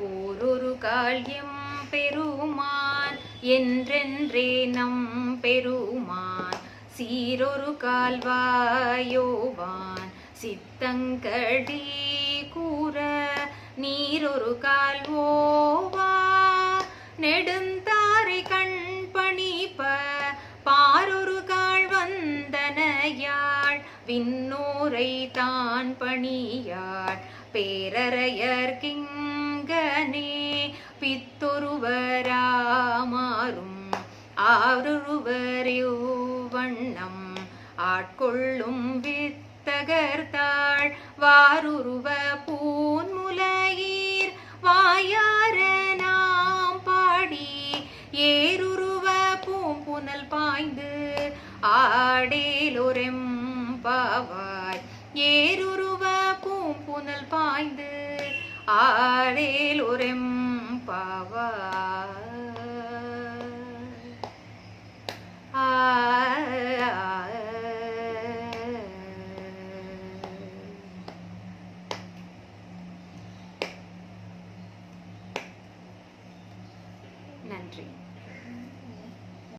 ஓரொரு கால் எம் பெருமான் என்றென்றே நம் பெருமான். சீரொரு கால்வாயோவான் சித்தங்கடி கூற நீரொரு கால்வோவா. நெடுந்தாரை கண் பணிப்ப பாரொரு கால் வந்தனையாள் விண்ணோரை தான் பணியாள் பேரறையர்கிங் கிங்கனே பித்தொருவராமாறும் ஆருருவரியோ வண்ணம். ஆட்கொள்ளும் வித்தகர்த்தாள் வாருருவ பூன்முலையீர் வாயார நாம் பாடி. ஏருருவ பூம்புனல் பாய்ந்து. ஆடேலொரெம் பாவாய். ஏருருவ பூம்புனல் பாய்ந்து. ஆடேலொரெம் பாவாய் நன்றி.